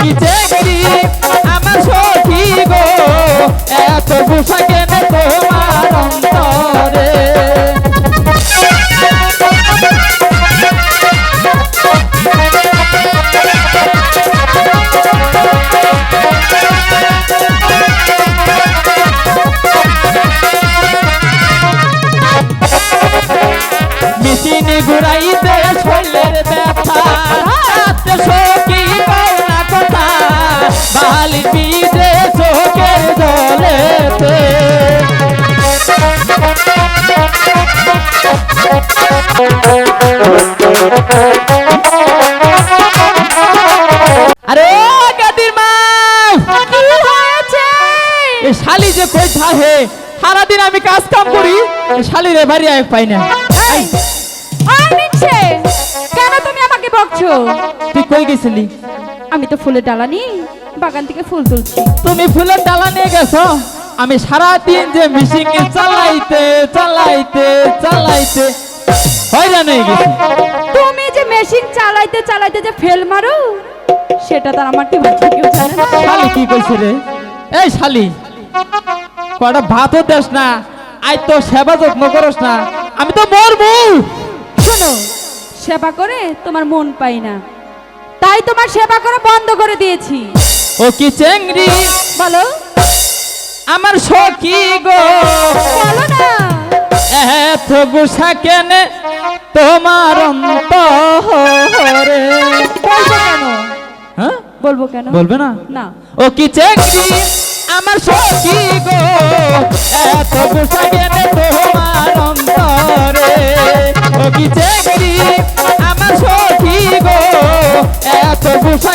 কি চেংড়ি আমার সখী গো এত গুসা কেনে তোমার অন্তরে। মেশিনে ঘুরাইতে শৈলের ব্যথা। শালি যে কই থাহে সারাদিন আমি কাজ কাম করি শালি রে বাড়ি আয় পাই না। কেন তুমি আমাকে বকছো? তুই কই গেছিলি? আমি তো ফুলের ডালা নিয়ে বাগান থেকে ফুল তুলছি। তুমি ফুলের ডালা নিয়ে গেছো? আমি সারা দিন যে মিশিং চালাইতে চালাইতে চালাইতে হয়রান হয়ে গেছি। তুমি যে মেশিন চালাইতে চালাইতে যে ফেল মারো সেটা তো আমার কি বাচ্চা কেউ জানে না। শালি কি কইছে রে? এই শালি কয়টা ভাতও দেস না আই তো সেবা যত্ন করস না আমি তো মরবো। শোনো সেবা করে তোমার মন পাই না। তাই তোমার সেবা করা বন্ধ করে দিয়েছি। ও কি চেংড়ি? বলো। আমার সখী গো। বলো না। এত গুসা কেনে তোমার অন্তরে। বলব কেন? হ্যাঁ? বলব কেন? বলবে না? না। ও কি চেংড়ি? আমার সখী গো, এত গুসা কেনে তোমার অন্তরে। ও কি আমার সখী গো, এত গুসা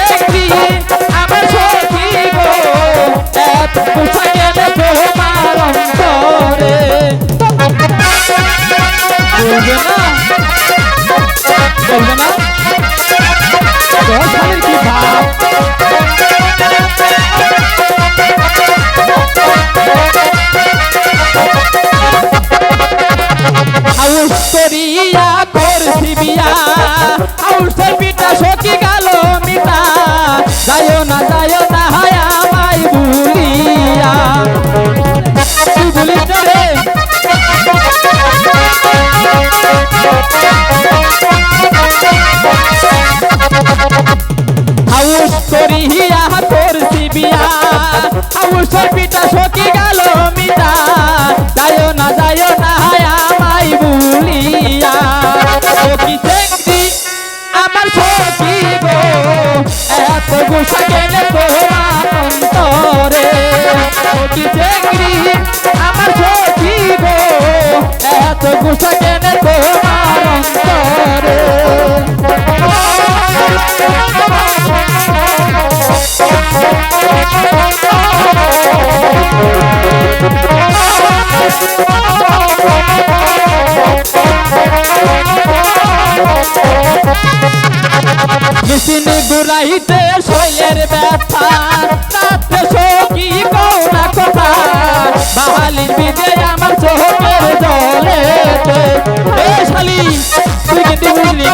করিয়া করছি বিয়া হাউসের পিঠা সকি গেল মিতা। যায়ও না যায়ও না হায় আমায় ভুলিয়া। তুই রে। হাউস করিয়া করছি বিয়া হাউসের পিঠা সকি গেল সখী গো এত গুসা কেনে তোমার অন্তরে আমার সখী গো এত গুসা মেশিন ঘুরাইতে শৈলের ব্যথা। রাতে সখী কৌনা কথা। বাহালির বিদে আমার চোখের জলে এ শালি, তুই কিন্তু বুঝলি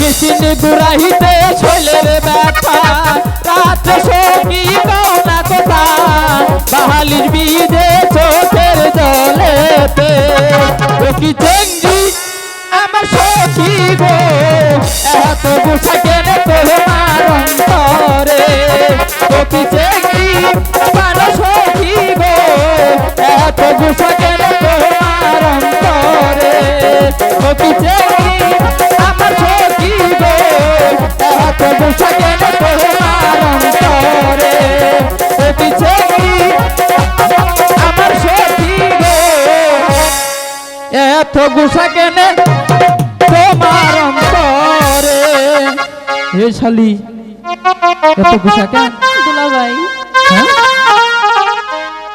মেশিন ঘুরাইতে শৈলের ব্যথা। রাতে কথা। বাহালির বিদে চোখের জলেতে কি জঙ্গি? আমার সখী গো এত গুছা কেন তোমার অন্তরে ও কি গুসা কেনে তোমার অন্তরে? এ শালি এত গুসা কেন? দুলাভাই হ্যাঁ?